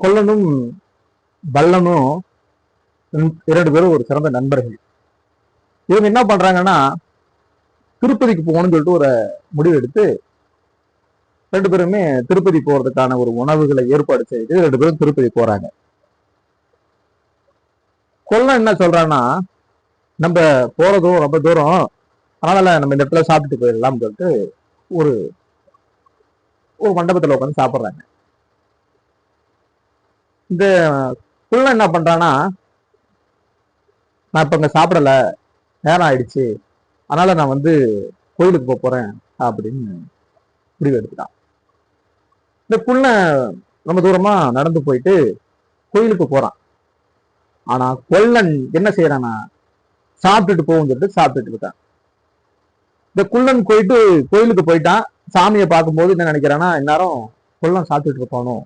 கொல்லனும் பல்லனும் இரண்டு பேரும் ஒரு சிறந்த நண்பர்கள். இவங்க என்ன பண்றாங்கன்னா திருப்பதிக்கு போகணும்னு சொல்லிட்டு ஒரு முடிவு எடுத்து ரெண்டு பேருமே திருப்பதி போறதுக்கான ஒரு உணவுகளை ஏற்பாடு செய்து ரெண்டு பேரும் திருப்பதி போறாங்க. கொல்லன் என்ன சொல்றான்னா நம்ம போறதும் ரொம்ப தூரம் அதனால நம்ம இந்த இடத்துல சாப்பிட்டு போயிடலாம்னு சொல்லிட்டு ஒரு ஒரு மண்டபத்துல உட்காந்து சாப்பிடுறாங்க. இந்த புள்ள என்ன பண்றான்னா நான் இப்ப இங்க சாப்பிடல நேரம் ஆயிடுச்சு அதனால நான் வந்து கோயிலுக்கு போக போறேன் அப்படின்னு முடிவு எடுத்துட்டான். இந்த புள்ள ரொம்ப தூரமா நடந்து போயிட்டு கோயிலுக்கு போறான். ஆனா கொல்லன் என்ன செய்யறானா சாப்பிட்டுட்டு போகும் சொல்லிட்டு சாப்பிட்டுட்டு இருக்கான். இந்த குள்ளன் போயிட்டு கோயிலுக்கு போயிட்டான். சாமியை பார்க்கும்போது என்ன நினைக்கிறான்னா இந்நேரம் கொல்லன் சாப்பிட்டுட்டு இருப்பானோ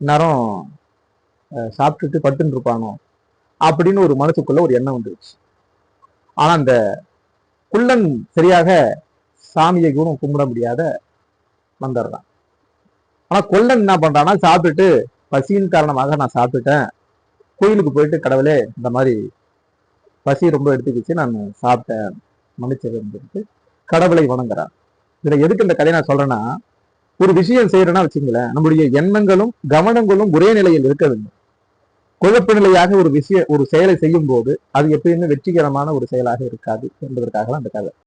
நேரம் சாப்பிட்டுட்டு படுத்துட்டு இருப்பானோ? அப்படின்னு ஒரு மனசுக்குள்ள ஒரு எண்ணம் வந்துருச்சு. ஆனா அந்த குள்ளன் சரியாக சாமியை கூட கும்பிட முடியாத வந்துடுறான் ஆனா கொல்லன் என்ன பண்றான்னா சாப்பிட்டுட்டு பசியின் காரணமாக நான் சாப்பிட்டுட்டேன். கோயிலுக்கு போயிட்டு கடவுளே இந்த மாதிரி பசி ரொம்ப எடுத்துக்கிச்சு நான் சாப்பிட்டேன். மன்னிச்சதுன்னு கடவுளை வணங்குறான் இதுல எதுக்கு இந்த கதையை நான் சொல்றேன்னா ஒரு விஷயம் செய்யறேன்னா வச்சுங்களேன் நம்முடைய எண்ணங்களும் கவனங்களும் ஒரே நிலையில் இருக்க வேண்டும். குழப்ப நிலையாக ஒரு விஷய ஒரு செயலை செய்யும் போது அது எப்பயுமே வெற்றிகரமான ஒரு செயலாக இருக்காது என்பதற்காக அந்த கதை.